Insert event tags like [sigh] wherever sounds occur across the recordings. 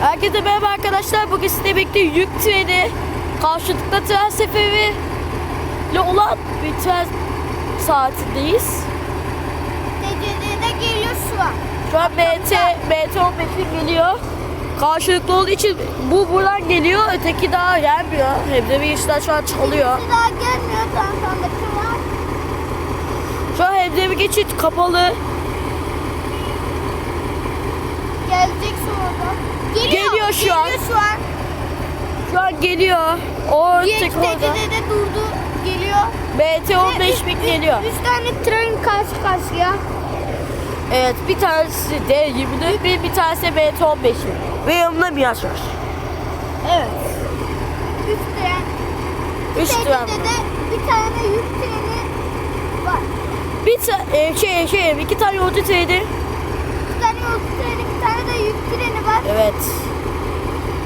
Herkese merhaba arkadaşlar. Bugün sizinle birlikte yük treni, karşılıklı tren seferi ile olan bir tren saatindeyiz. Derecede geliyor şu an. Şu an BT, BT 15'in geliyor. Karşılıklı olduğu için bu buradan geliyor, öteki daha gelmiyor. Hem de bir işler şu an çalıyor. Birisi daha gelmiyor Tantan'daki var. Şu an hem de bir geçit kapalı. Gelecek sonra. Geliyor. Geliyor şu an. Geliyor şu an. Şu an geliyor. O Bir öteki orada. derecede durdu. Geliyor. BT 15 bin geliyor. Üç tane tren karşı karşıya. Evet bir tanesi D24 bir, bir tanesi de BT 15 Ve yanında Miraç var. Evet. Üç tren. Üç tren. Derecede de bir tane yük treni var. Bir ta- e, şey şey iki tane yolcu treni. Bir tane yolcu treni, bir tane de yük treni var. Evet.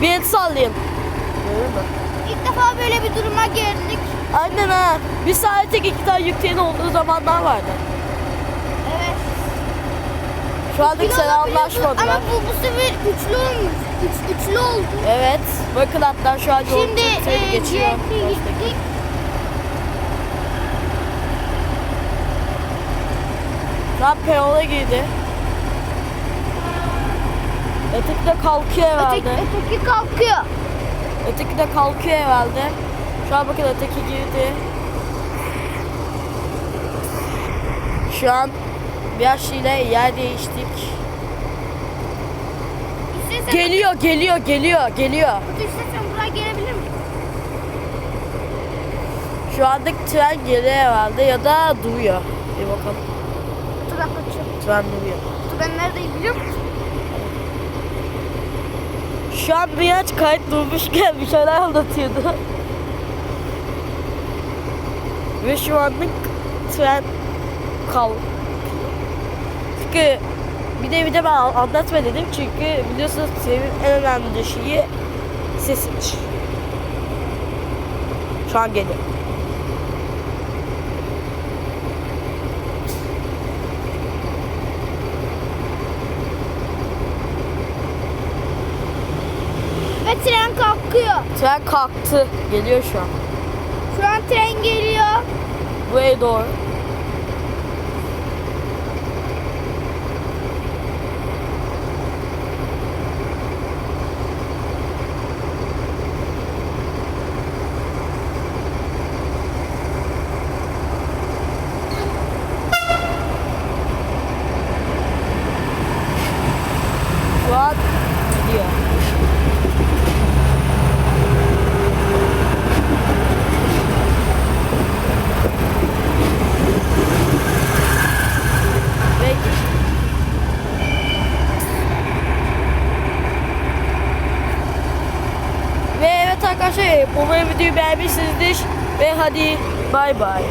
Bir el sallayın. İlk defa böyle bir duruma geldik. Aynen ha. Bir saate iki tane yük treni olduğu zamanlar vardı. Evet. Şu anlık Kilo selamlaşmadılar. Ama bu, bu sefer üçlü olmuş. Üç, üçlü oldu. Evet. Bakın hatta şu an yolcu Şimdi e, geçiyor. GF'ye gittik. Şu an perona girdi. Öteki de kalkıyor herhalde. Öteki, öteki kalkıyor. Öteki de kalkıyor herhalde. Şu an bakın öteki girdi. Şu an bir ile yer değiştik. İstersen, Geliyor, geliyor, geliyor, geliyor. İstersen buraya gelebilir mi? Şu andaki tren geliyor herhalde ya da duruyor. Bir bakalım. Tren kaçıyor. Tren duruyor. Tren neredeyim biliyor musun? Şu an Miraç kayıt durmuşken [laughs] bir şeyler anlatıyordu. Ve şu anlık tren kal. Çünkü bir de bir de ben anlatma dedim çünkü biliyorsunuz trenin en önemli şeyi sesidir. Şu an geliyor. Ve tren kalkıyor. Tren kalktı. Geliyor şu an. Şu an tren geliyor. Buraya doğru. Şu an gidiyor. Peki. Ve arkadaşlar umarım videoyu beğenmişsinizdir. Ve hadi bay bay.